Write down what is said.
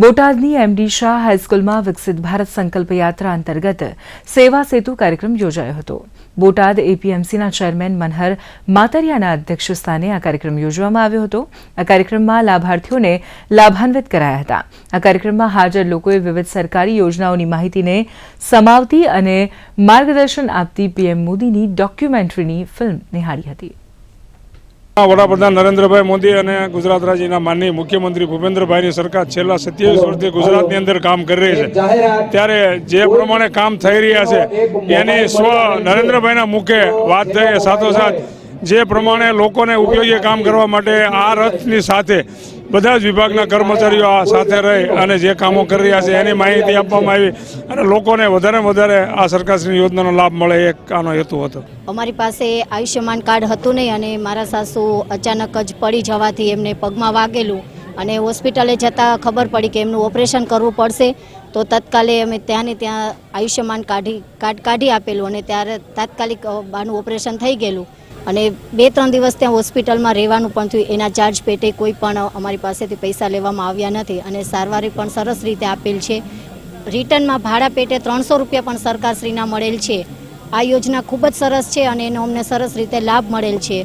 બોટાદની MD Shah હાઈસ્કૂલમાં વિકસિત ભારત સંકલ્પ યાત્રા અંતર્ગત સેવા સેતુ કાર્યક્રમ યોજાયો હતો. બોટાદ એપીએમસીના ચેરમેન મનહર માતરિયાના અધ્યક્ષ સ્થાને આ કાર્યક્રમ યોજવામાં આવ્યો હતો. આ કાર્યક્રમમાં લાભાર્થીઓને લાભાન્વિત કરાયા હતા. આ કાર્યક્રમમાં હાજર લોકોએ વિવિધ સરકારી યોજનાઓની માહિતીને સમાવતી અને માર્ગદર્શન આપતી પીએમ મોદીની ડોક્યુમેન્ટરીની ફિલ્મ નિહાળી હતી. વડાપ્રધાન નરેન્દ્રભાઈ મોદી અને ગુજરાત રાજ્યના માનનીય મુખ્યમંત્રી ભૂપેન્દ્રભાઈની સરકાર છેલ્લા સત્યાવીસ વર્ષથી ગુજરાતની અંદર કામ કરી રહી છે. ત્યારે જે પ્રમાણે કામ થઈ રહ્યા છે એની સ્વ નરેન્દ્રભાઈના મુખે વાત થઈ સાથોસાથ જે પ્રમાણે લોકોને ઉપયોગી કામ કરવા માટે આ રથની સાથે બધા જ વિભાગના કર્મચારીઓ આ સાથે રહી અને જે કામો કરી રહ્યા છે એની માહિતી આપવામાં આવી અને લોકોને વધારે વધારે આ સરકારશ્રી યોજનાનો લાભ મળે એ આનો હેતુ હતો. અમારી પાસે આયુષ્યમાન કાર્ડ હતું નહીં અને મારા સાસુ અચાનક જ પડી જવાથી એમને પગમાં વાગેલું અને હોસ્પિટલે જતાં ખબર પડી કે એમનું ઓપરેશન કરવું પડશે. તો તત્કાલે અમે ત્યાંને ત્યાં આયુષ્યમાન કાઢી કાર્ડ કાઢી આપેલું અને ત્યારે તાત્કાલિક બાનું ઓપરેશન થઈ ગયેલું. અને બે ત્રણ દિવસ ત્યાં હોસ્પિટલમાં રહેવાનું પણ થયું. એના ચાર્જ પેટે કોઈ પણ અમારી પાસેથી પૈસા લેવામાં આવ્યા નથી અને સારવારે પણ સરસ રીતે આપેલ છે. રિટર્નમાં ભાડા પેટે ત્રણસો રૂપિયા પણ સરકારશ્રીના મળેલ છે. આ યોજના ખૂબ જ સરસ છે અને એનો અમને સરસ રીતે લાભ મળેલ છે.